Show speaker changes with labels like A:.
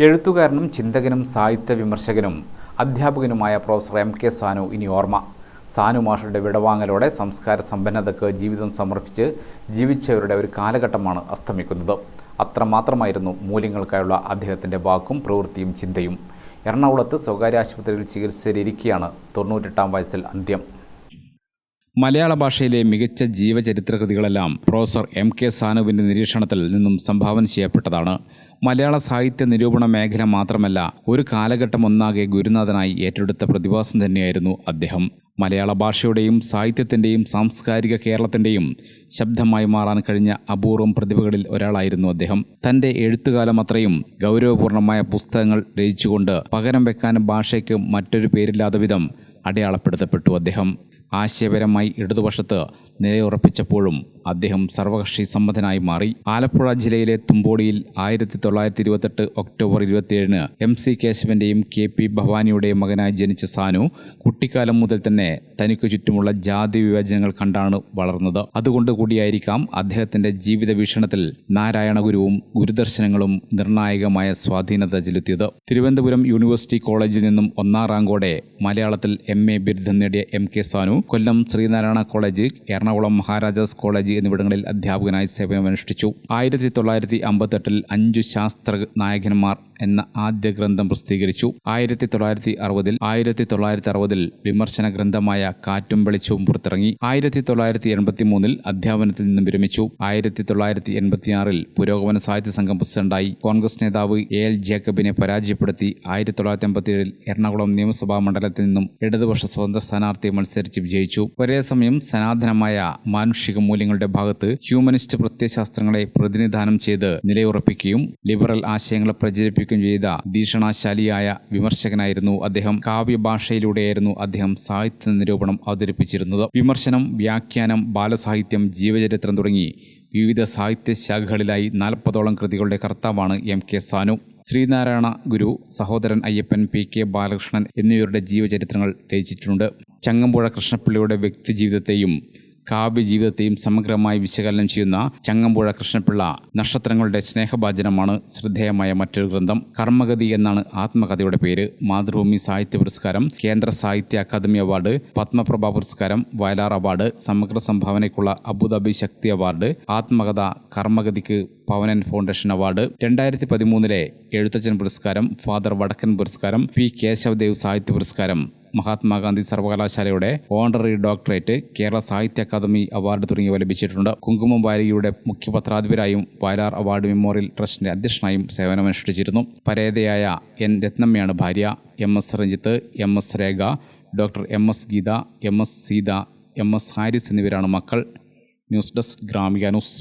A: എഴുത്തുകാരനും ചിന്തകനും സാഹിത്യ വിമർശകനും അധ്യാപകനുമായ പ്രൊഫസർ എം കെ സാനു ഇനി ഓർമ്മ. സാനു മാഷയുടെ വിടവാങ്ങലോടെ സംസ്കാര സമ്പന്നതയ്ക്ക് ജീവിതം സമർപ്പിച്ച് ജീവിച്ചവരുടെ ഒരു കാലഘട്ടമാണ് അസ്തമിക്കുന്നത്. അത്രമാത്രമായിരുന്നു മൂല്യങ്ങൾക്കായുള്ള അദ്ദേഹത്തിന്റെ വാക്കും പ്രവൃത്തിയും ചിന്തയും. എറണാകുളത്ത് സ്വകാര്യ ആശുപത്രിയിൽ ചികിത്സയിലിരിക്കെയാണ് തൊണ്ണൂറ്റെട്ടാം വയസ്സിൽ അന്ത്യം. മലയാള ഭാഷയിലെ മികച്ച ജീവചരിത്രകൃതികളെല്ലാം പ്രൊഫസർ എം കെ സാനുവിന്റെ നിരീക്ഷണത്തിൽ നിന്നും സംഭാവന ചെയ്യപ്പെട്ടതാണ്. മലയാള സാഹിത്യ നിരൂപണ മേഖല മാത്രമല്ല ഒരു കാലഘട്ടം ഒന്നാകെ ഗുരുനാഥനായി ഏറ്റെടുത്ത പ്രതിഭാസം തന്നെയായിരുന്നു അദ്ദേഹം. മലയാള ഭാഷയുടെയും സാഹിത്യത്തിന്റെയും സാംസ്കാരിക കേരളത്തിന്റെയും ശബ്ദമായി മാറാൻ കഴിഞ്ഞ അപൂർവം പ്രതിഭകളിൽ ഒരാളായിരുന്നു അദ്ദേഹം. തന്റെ എഴുത്തുകാലം അത്രയും ഗൗരവപൂർണമായ പുസ്തകങ്ങൾ രചിച്ചുകൊണ്ട് പകരം വെക്കാൻ ഭാഷയ്ക്ക് മറ്റൊരു പേരില്ലാത്ത വിധം അടയാളപ്പെടുത്തപ്പെട്ടു അദ്ദേഹം. ആശയപരമായി ഇടതുപക്ഷത്ത് നിലയുറപ്പിച്ചപ്പോഴും അദ്ദേഹം സർവകക്ഷി സമ്മതനായി മാറി. ആലപ്പുഴ ജില്ലയിലെ തുമ്പോടിയിൽ ആയിരത്തി തൊള്ളായിരത്തി ഇരുപത്തെട്ട് ഒക്ടോബർ ഇരുപത്തിയേഴിന് എം സി കേശവന്റെയും കെ പി ഭവാനിയുടെയും മകനായി ജനിച്ച സാനു കുട്ടിക്കാലം മുതൽ തന്നെ തനിക്കു ചുറ്റുമുള്ള ജാതി വിവേചനങ്ങൾ കണ്ടാണ് വളർന്നത്. അതുകൊണ്ട് കൂടിയായിരിക്കാം അദ്ദേഹത്തിന്റെ ജീവിത വീക്ഷണത്തിൽ നാരായണ ഗുരുവും ഗുരുദർശനങ്ങളും നിർണായകമായ സ്വാധീനത ചെലുത്തിയത്. തിരുവനന്തപുരം യൂണിവേഴ്സിറ്റി കോളേജിൽ നിന്നും ഒന്നാം റാങ്കോടെ മലയാളത്തിൽ എം എ ബിരുദം നേടിയ M K Sanu Kollam Sreenarayana college Ernakulam Maharajas college എന്നിവിടങ്ങളിൽ അധ്യാപകനായി സേവനമനുഷ്ഠിച്ചു. ആയിരത്തി തൊള്ളായിരത്തി അമ്പത്തെട്ടിൽ അഞ്ചു ശാസ്ത്ര നായകന്മാർ എന്ന ആദ്യ ഗ്രന്ഥം പ്രസിദ്ധീകരിച്ചു. ആയിരത്തി തൊള്ളായിരത്തി അറുപതിൽ ആയിരത്തി തൊള്ളായിരത്തി അറുപതിൽ വിമർശന ഗ്രന്ഥമായ കാറ്റും വെളിച്ചവും പുറത്തിറങ്ങി. ആയിരത്തി തൊള്ളായിരത്തി എൺപത്തി മൂന്നിൽ അധ്യാപനത്തിൽ നിന്നും വിരമിച്ചു. ആയിരത്തി തൊള്ളായിരത്തി എൺപത്തിയാറിൽ പുരോഗമന സാഹിത്യ സംഘം പ്രസിഡന്റായി കോൺഗ്രസ് നേതാവ് എ എൽ ജേക്കബിനെ പരാജയപ്പെടുത്തി. ആയിരത്തി തൊള്ളായിരത്തി എൺപത്തിയേഴിൽ എറണാകുളം നിയമസഭാ മണ്ഡലത്തിൽ നിന്നും ഇടതുപക്ഷ സ്വതന്ത്ര സ്ഥാനാർത്ഥിയെ മത്സരിച്ച് വിജയിച്ചു. ഒരേ സമയം സനാതനമായ മാനുഷിക മൂല്യങ്ങളുടെ ഭാഗത്ത് ഹ്യൂമനിസ്റ്റ് പ്രത്യയശാസ്ത്രങ്ങളെ പ്രതിനിധാനം ചെയ്ത് നിലയുറപ്പിക്കുകയും ലിബറൽ ആശയങ്ങളെ പ്രചരിപ്പിക്കുകയും ചെയ്ത ഭീഷണാശാലിയായ വിമർശകനായിരുന്നു അദ്ദേഹം. കാവ്യഭാഷയിലൂടെയായിരുന്നു അദ്ദേഹം സാഹിത്യ നിരൂപണം അവതരിപ്പിച്ചിരുന്നത്. വിമർശനം വ്യാഖ്യാനം ബാലസാഹിത്യം ജീവചരിത്രം തുടങ്ങി വിവിധ സാഹിത്യ ശാഖകളിലായി നാൽപ്പതോളം കൃതികളുടെ കർത്താവാണ് M K Sanu. Sreenarayana Guru Sahodaran Ayyappan P K Balakrishnan എന്നിവരുടെ ജീവചരിത്രങ്ങൾ രചിച്ചിട്ടുണ്ട്. ചങ്ങമ്പുഴ കൃഷ്ണപിള്ളയുടെ വ്യക്തിജീവിതത്തെയും കാവ്യജീവിതത്തെയും സമഗ്രമായി വിശകലനം ചെയ്യുന്ന ചങ്ങമ്പുഴ കൃഷ്ണപിള്ള നക്ഷത്രങ്ങളുടെ സ്നേഹഭാചനമാണ് ശ്രദ്ധേയമായ മറ്റൊരു ഗ്രന്ഥം. കർമ്മഗതി എന്നാണ് ആത്മകഥയുടെ പേര്. മാതൃഭൂമി സാഹിത്യ പുരസ്കാരം കേന്ദ്ര സാഹിത്യ അക്കാദമി അവാർഡ് പത്മപ്രഭ പുരസ്കാരം വയലാർ അവാർഡ് സമഗ്ര സംഭാവനയ്ക്കുള്ള അബുദാബി ശക്തി അവാർഡ് ആത്മകഥ കർമ്മഗതിക്ക് പവനൻ ഫൗണ്ടേഷൻ അവാർഡ് രണ്ടായിരത്തി പതിമൂന്നിലെ എഴുത്തച്ഛൻ പുരസ്കാരം ഫാദർ വടക്കൻ പുരസ്കാരം പി കേശവദേവ് സാഹിത്യ പുരസ്കാരം. മഹാത്മാഗാന്ധി സർവകലാശാലയുടെ ഓണററി ഡോക്ടറേറ്റ് കേരള സാഹിത്യ അക്കാദമി അവാർഡ് തുടങ്ങിയവ ലഭിച്ചിട്ടുണ്ട്. കുങ്കുമം വാരികയുടെ മുഖ്യപത്രാധിപരായും വയലാർ അവാർഡ് മെമ്മോറിയൽ ട്രസ്റ്റിന്റെ അധ്യക്ഷനായും സേവനമനുഷ്ഠിച്ചിരുന്നു പരേതയായ എൻ രത്നമ്മയാണ് ഭാര്യ. M S Ranjith M S Rekha doctor M S Geetha M S Seetha M S Harris എന്നിവരാണ് മക്കൾ. News desk Gramika news.